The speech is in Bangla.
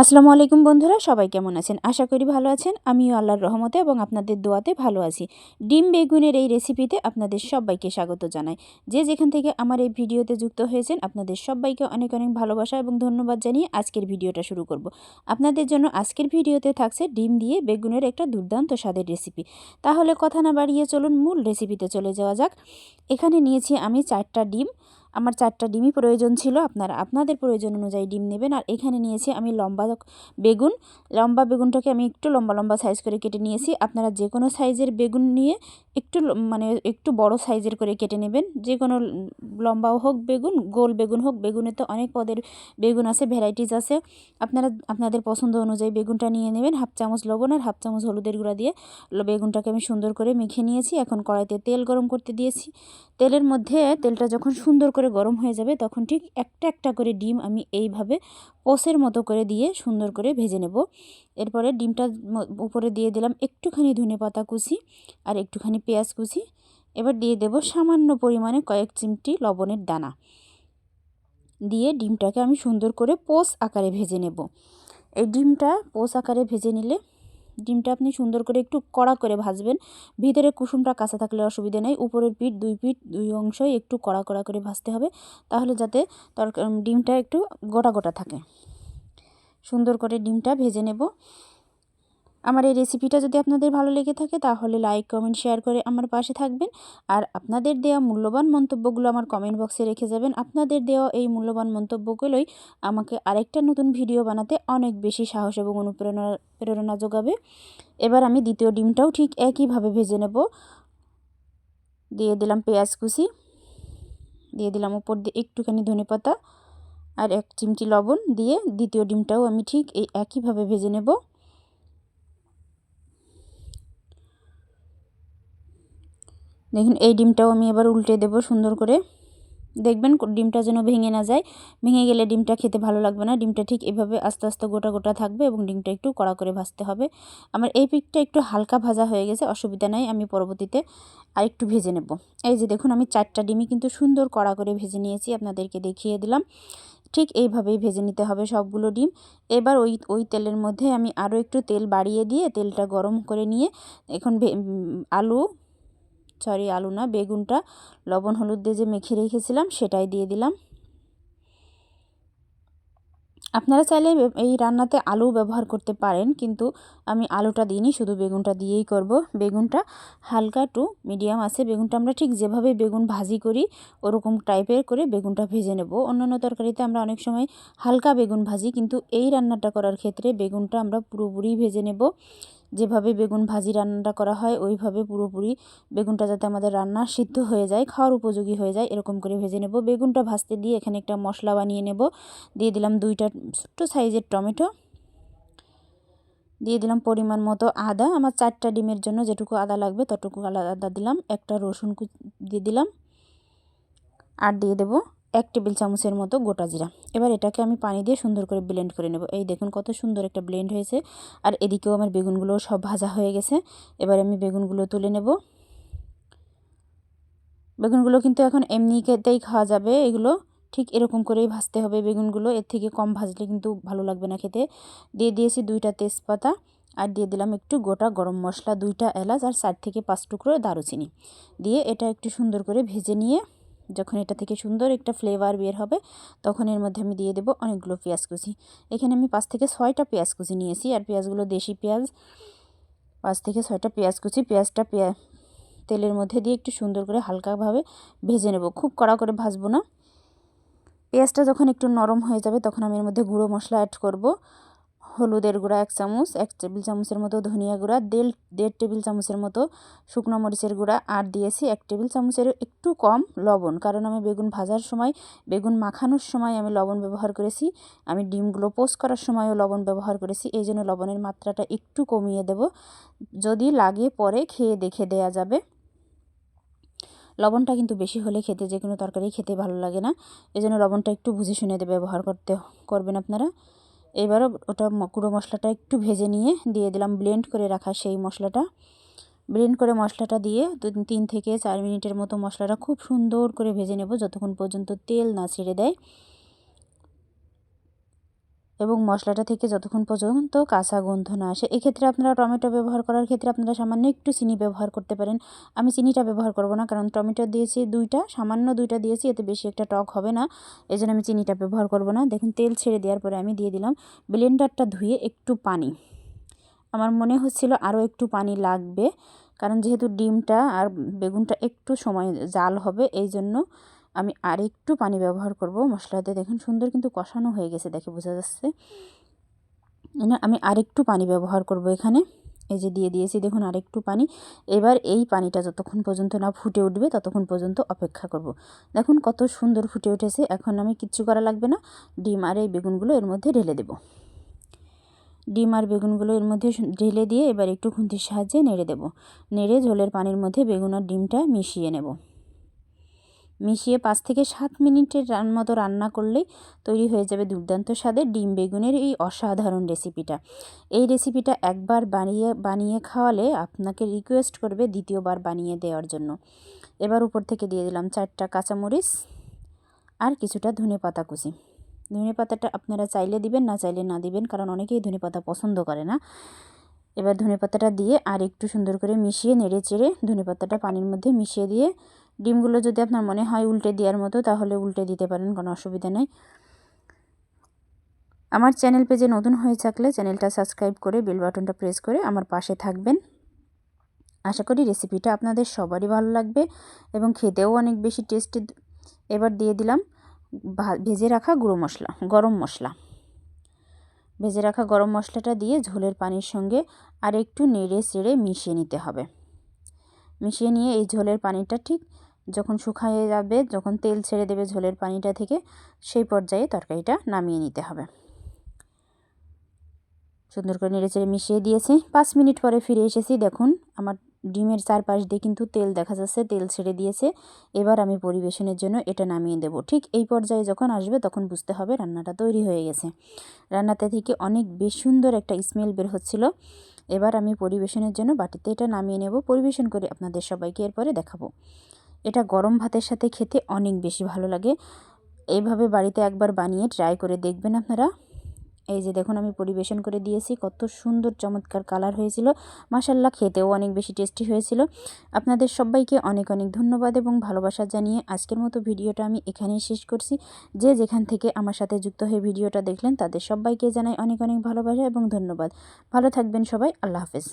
আসসালামু আলাইকুম বন্ধুরা, সবাই কেমন আছেন? আশা করি ভালো আছেন। আমিও আল্লাহর রহমতে এবং আপনাদের দোয়াতে ভালো আছি। ডিম বেগুনের এই রেসিপিতে আপনাদের সবাইকে স্বাগত জানাই। যে যেখান থেকে আমার এই ভিডিওতে যুক্ত হয়েছেন, আপনাদের সবাইকে অনেক অনেক ভালোবাসা এবং ধন্যবাদ জানিয়ে আজকের ভিডিওটা শুরু করব। আপনাদের জন্য আজকের ভিডিওতে থাকছে ডিম দিয়ে বেগুনের একটা দুর্দান্ত স্বাদের রেসিপি। তাহলে কথা না বাড়িয়ে চলুন, মূল রেসিপিতে চলে যাওয়া যাক। এখানে নিয়েছি আমি চারটা ডিম। আমার চারটা ডিমই প্রয়োজন ছিল, আপনারা, আপনাদের প্রয়োজন অনুযায়ী ডিম নেবেন। আর এখানে নিয়েছি আমি লম্বা বেগুন। লম্বা বেগুনটাকে আমি একটু লম্বা লম্বা সাইজ করে কেটে নিয়েছি। আপনারা যে কোনো সাইজের বেগুন নিয়ে একটু মানে একটু বড় সাইজের করে কেটে নেবেন। যে কোনো লম্বাও হোক বেগুন, গোল বেগুন হোক, বেগুনে তো অনেক পদের বেগুন আছে, ভ্যারাইটিস আছে। আপনারা, আপনাদের পছন্দ অনুযায়ী বেগুনটা নিয়ে নেবেন, হাফ চামচ লবণ আর হাফ চামচ হলুদের গুঁড়া দিয়ে। বেগুনটাকে আমি সুন্দর করে মেখে নিয়েছি, এখন কড়াইতে তেল গরম করতে দিয়েছি। তেলের মধ্যে তেলটা যখন সুন্দর করে গরম হয়ে যাবে, তখন ঠিক একটা একটা করে ডিম আমি এইভাবে পোসের মতো করে দিয়ে সুন্দর করে ভেজে নেব। এরপরে ডিমটা উপরে দিয়ে দিলাম একটুখানি ধনে পাতা কুচি আর একটুখানি পেঁয়াজ কুচি। এবার দিয়ে দেব সামান্য পরিমাণে কয়েক চিমটি লবণের দানা। দিয়ে ডিমটাকে আমি সুন্দর করে পোস আকারে ভেজে নেব। এই ডিমটা পোস আকারে ভেজে নিলে ডিমটা আপনি সুন্দর করে একটু কড়া করে ভাজবেন। ভিতরে কুসুমটা কাঁচা থাকলে অসুবিধা নেই, উপরের পিঠ, দুই পিঠ, দুই অংশই একটু কড়া কড়া করে ভাজতে হবে। তাহলে যাতে তরকার ডিমটা একটু গোটা গোটা থাকে। সুন্দর করে ডিমটা ভেজে নেব। আমার এই রেসিপিটা যদি আপনাদের ভালো লেগে থাকে, তাহলে লাইক কমেন্ট শেয়ার করে আমার পাশে থাকবেন। আর আপনাদের দেওয়া মূল্যবান মন্তব্যগুলো আমার কমেন্ট বক্সে রেখে যাবেন। আপনাদের দেওয়া এই মূল্যবান মন্তব্যগুলোই আমাকে আরেকটা নতুন ভিডিও বানাতে অনেক বেশি সাহস এবং অনুপ্রেরণা, প্রেরণা যোগাবে। এবার আমি দ্বিতীয় ডিমটাও ঠিক একইভাবে ভেজে নেব। দিয়ে দিলাম পেঁয়াজ কুচি। দিয়ে দিলাম উপর দিয়ে একটুখানি ধনে পাতা আর এক চিমটি লবণ দিয়ে দ্বিতীয় ডিমটাও আমি ঠিক এই একইভাবে ভেজে নেব। দেখুন, এই ডিমটাও আমি এবার উল্টে দেব সুন্দর করে। দেখবেন ডিমটা যেন ভেঙে না যায়। ভেঙে গেলে ডিমটা খেতে ভালো লাগবে না। ডিমটা ঠিক এভাবে আস্তে আস্তে গোটা গোটা থাকবে এবং ডিমটা একটু কড়া করে ভাজতে হবে। আমার এই পিকটা একটু হালকা ভাজা হয়ে গেছে, অসুবিধা নাই, আমি পরবর্তীতে আর একটু ভেজে নেব। এই যে দেখুন, আমি চারটা ডিমই কিন্তু সুন্দর কড়া করে ভেজে নিয়েছি, আপনাদেরকে দেখিয়ে দিলাম। ঠিক এইভাবেই ভেজে নিতে হবে সবগুলো ডিম। এবার ওই ওই তেলের মধ্যে আমি আরও একটু তেল বাড়িয়ে দিয়ে তেলটা গরম করে নিয়ে এখন আলু সরি, আলু না, বেগুনটা, লবণ, হলুদ দিয়ে যে মেখে রেখেছিলাম সেটাই দিয়ে দিলাম। আপনারা চাইলে এই রান্নাতে আলু ব্যবহার করতে পারেন, কিন্তু আমি আলুটা দিইনি, শুধু বেগুনটা দিয়েই করব। বেগুনটা হালকা টু মিডিয়াম আছে, বেগুনটা আমরা ঠিক যেভাবে বেগুন ভাজি করি, ওরকম টাইপের করে বেগুনটা ভেজে নেব। অন্যান্য তরকারিতে আমরা অনেক সময় হালকা বেগুন ভাজি, কিন্তু এই রান্নাটা করার ক্ষেত্রে বেগুনটা আমরা পুরোপুরি ভেজে নেব। যেভাবে বেগুন ভাজি রান্নাটা করা হয়, ওইভাবে পুরোপুরি বেগুনটা যাতে আমাদের রান্না সিদ্ধ হয়ে যায়, খাওয়ার উপযোগী হয়ে যায়, এরকম করে ভেজে নেব। বেগুনটা ভাজতে দিয়ে এখানে একটা মশলা বানিয়ে নেব। দিয়ে দিলাম দুইটা ছোট্ট সাইজের টমেটো। দিয়ে দিলাম পরিমাণ মতো আদা। আমার চারটা ডিমের জন্য যেটুকু আদা লাগবে ততটুকু আলাদা আদা দিলাম। একটা রসুন দিয়ে দিলাম। আর দিয়ে দেবো এক টেবিল চামচের মতো গোটা জিরা। এবার এটাকে আমি পানি দিয়ে সুন্দর করে ব্লেন্ড করে নেব। এই দেখুন কত সুন্দর একটা ব্লেন্ড হয়েছে। আর এদিকেও আমার বেগুনগুলো সব ভাজা হয়ে গেছে। এবার আমি বেগুনগুলো তুলে নেব। বেগুনগুলো কিন্তু এখন এমনি খেতেই খাওয়া যাবে। এগুলো ঠিক এরকম করেই ভাজতে হবে বেগুনগুলো। এর থেকে কম ভাজলে কিন্তু ভালো লাগবে না খেতে। দিয়ে দিয়েছি দুইটা তেজপাতা। আর দিয়ে দিলাম একটু গোটা গরম মশলা, দুইটা এলাচ আর চার থেকে পাঁচ টুকরো দারুচিনি। দিয়ে এটা একটু সুন্দর করে ভেজে নিয়ে যখন এটা থেকে সুন্দর একটা ফ্লেভার বের হবে, তখন এর মধ্যে আমি দিয়ে দেবো অনেকগুলো পেঁয়াজ কুচি। এখানে আমি পাঁচ থেকে ছয়টা পেঁয়াজ কুচি নিয়েছি আর পেঁয়াজগুলো দেশি পেঁয়াজ। পাঁচ থেকে ছয়টা পেঁয়াজ কুচি, পেঁয়াজটা পেঁয়া তেলের মধ্যে দিয়ে একটু সুন্দর করে হালকাভাবে ভেজে নেব। খুব কড়া করে ভাজবো না। পেঁয়াজটা যখন একটু নরম হয়ে যাবে, তখন আমি এর মধ্যে গুঁড়ো মশলা অ্যাড করব। হলুদের গুঁড়া এক চামচ, এক টেবিল চামচের মতো ধনিয়া গুঁড়া, দেড় দেড় টেবিল চামচের মতো শুকনো মরিচের গুঁড়া আর দিয়েছি এক টেবিল চামচের একটু কম লবণ। কারণ আমি বেগুন ভাজার সময়, বেগুন মাখানোর সময় আমি লবণ ব্যবহার করেছি। আমি ডিমগুলো পোস্ট করার সময়ও লবণ ব্যবহার করেছি। এই জন্য লবণের মাত্রাটা একটু কমিয়ে দেব। যদি লাগে পরে খেয়ে দেখে দেয়া যাবে। লবণটা কিন্তু বেশি হলে খেতে যে কোনো তরকারি খেতে ভালো লাগে না। এই জন্য লবণটা একটু বুঝে শুনে দেবে ব্যবহার করতে, করবেন আপনারা। এবার ওটা গুঁড়ো মশলাটা একটু ভেজে নিয়ে দিয়ে দিলাম ব্লেন্ড করে রাখা সেই মশলাটা। ব্লেন্ড করে মশলাটা দিয়ে তিন থেকে চার মিনিটের মতো মশলাটা খুব সুন্দর করে ভেজে নেব, যতক্ষণ পর্যন্ত তেল না ছেড়ে দেয়। এবং মশলাটা থেকে যতক্ষণ পর্যন্ত কাঁচা গন্ধ না আসে, এক্ষেত্রে আপনারা টমেটো ব্যবহার করার ক্ষেত্রে আপনারা সামান্য একটু চিনি ব্যবহার করতে পারেন। আমি চিনিটা ব্যবহার করব না, কারণ টমেটো দিয়েছি দুইটা, সামান্য দুইটা দিয়েছি, এতে বেশি একটা টক হবে না। এই আমি চিনিটা ব্যবহার করব না। দেখুন, তেল ছেড়ে দেওয়ার পরে আমি দিয়ে দিলাম ব্লেন্ডারটা ধুয়ে একটু পানি। আমার মনে হচ্ছিল আরও একটু পানি লাগবে, কারণ যেহেতু ডিমটা আর বেগুনটা একটু সময় জাল হবে, এই জন্য আমি আর একটু পানি ব্যবহার করব। মশলাতে দেখুন সুন্দর কিন্তু কষানো হয়ে গেছে দেখে বোঝা যাচ্ছে। আমি আরেকটু পানি ব্যবহার করব এখানে। এই যে দিয়ে দিয়েছি দেখুন আরেকটু পানি। এবার এই পানিটা যতক্ষণ পর্যন্ত না ফুটে উঠবে ততক্ষণ পর্যন্ত অপেক্ষা করব। দেখুন কত সুন্দর ফুটে উঠেছে। এখন আমি কিচ্ছু করা লাগবে না। ডিম আর এই বেগুনগুলো এর মধ্যে ঢেলে দেব। ডিম আর বেগুনগুলো এর মধ্যে ঢেলে দিয়ে এবার একটু খুন্তির সাহায্যে নেড়ে দেব। নেড়ে ঝোলের পানির মধ্যে বেগুন আর ডিমটা মিশিয়ে নেব। মিশিয়ে পাঁচ থেকে সাত মিনিটের মতো রান্না করলেই তৈরি হয়ে যাবে দুর্দান্ত স্বাদের ডিম বেগুনের এই অসাধারণ রেসিপিটা। এই রেসিপিটা একবার বানিয়ে বানিয়ে খাওয়ালে আপনাকে রিকোয়েস্ট করবে দ্বিতীয়বার বানিয়ে দেওয়ার জন্য। এবার উপর থেকে দিয়ে দিলাম চারটা কাঁচামরিচ আর কিছুটা ধনে পাতা কুচি। ধনে পাতাটা আপনারা চাইলে দিবেন, না চাইলে না দিবেন, কারণ অনেকেই ধনে পাতা পছন্দ করে না। এবার ধনে পাতাটা দিয়ে আর একটু সুন্দর করে মিশিয়ে নেড়ে চেড়ে ধনে পাতাটা পানির মধ্যে মিশিয়ে দিয়ে ডিমগুলো যদি আপনার মনে হয় উল্টে দেওয়ার মতো, তাহলে উল্টে দিতে পারেন, কোনো অসুবিধা নেই। আমার চ্যানেল পেজে নতুন হয়ে থাকলে চ্যানেলটা সাবস্ক্রাইব করে বেল বাটনটা প্রেস করে আমার পাশে থাকবেন। আশা করি রেসিপিটা আপনাদের সবারই ভালো লাগবে এবং খেতেও অনেক বেশি টেস্টি। এবার দিয়ে দিলাম ভেজে রাখা গুঁড়ো মশলা, গরম মশলা। ভেজে রাখা গরম মশলাটা দিয়ে ঝোলের পানির সঙ্গে আর একটু নেড়ে চেড়ে মিশিয়ে নিতে হবে। মিশিয়ে নিয়ে এই ঝোলের পানিটা ঠিক যখন শুকায়ে যাবে, যখন তেল ছেড়ে দেবে ঝোলের পানিটা থেকে, সেই পর্যায়ে তরকারিটা নামিয়ে নিতে হবে। সুন্দর করে নেড়ে চেড়ে মিশিয়ে দিয়েছি। পাঁচ মিনিট পরে ফিরে এসেছি। দেখুন, আমার ডিমের চারপাশ দিয়ে কিন্তু তেল দেখা যাচ্ছে, তেল ছেড়ে দিয়েছে। এবার আমি পরিবেশনের জন্য এটা নামিয়ে দেব। ঠিক এই পর্যায়ে যখন আসবে, তখন বুঝতে হবে রান্নাটা তৈরি হয়ে গেছে। রান্নাতে থেকে অনেক বেশ সুন্দর একটা স্মেল বের হচ্ছিল। এবার আমি পরিবেশনের জন্য বাটিতে এটা নামিয়ে নেব। পরিবেশন করে আপনাদের সবাইকে এরপরে দেখাবো। এটা গরম ভাতের সাথে খেতে অনেক বেশি ভালো লাগে। এইভাবে বাড়িতে একবার বানিয়ে ট্রাই করে দেখবেন আপনারা। এই যে দেখুন, আমি পরিবেশন করে দিয়েছি, কত সুন্দর চমৎকার কালার হয়েছিল। মাসাল্লাহ খেতেও অনেক বেশি টেস্টি হয়েছিল। আপনাদের সবাইকে অনেক অনেক ধন্যবাদ এবং ভালোবাসা জানিয়ে আজকের মতো ভিডিওটা আমি এখানেই শেষ করছি। যে যেখান থেকে আমার সাথে যুক্ত হয়ে ভিডিওটা দেখলেন, তাদের সবাইকে জানাই অনেক অনেক ভালোবাসা এবং ধন্যবাদ। ভালো থাকবেন সবাই, আল্লাহ হাফেজ।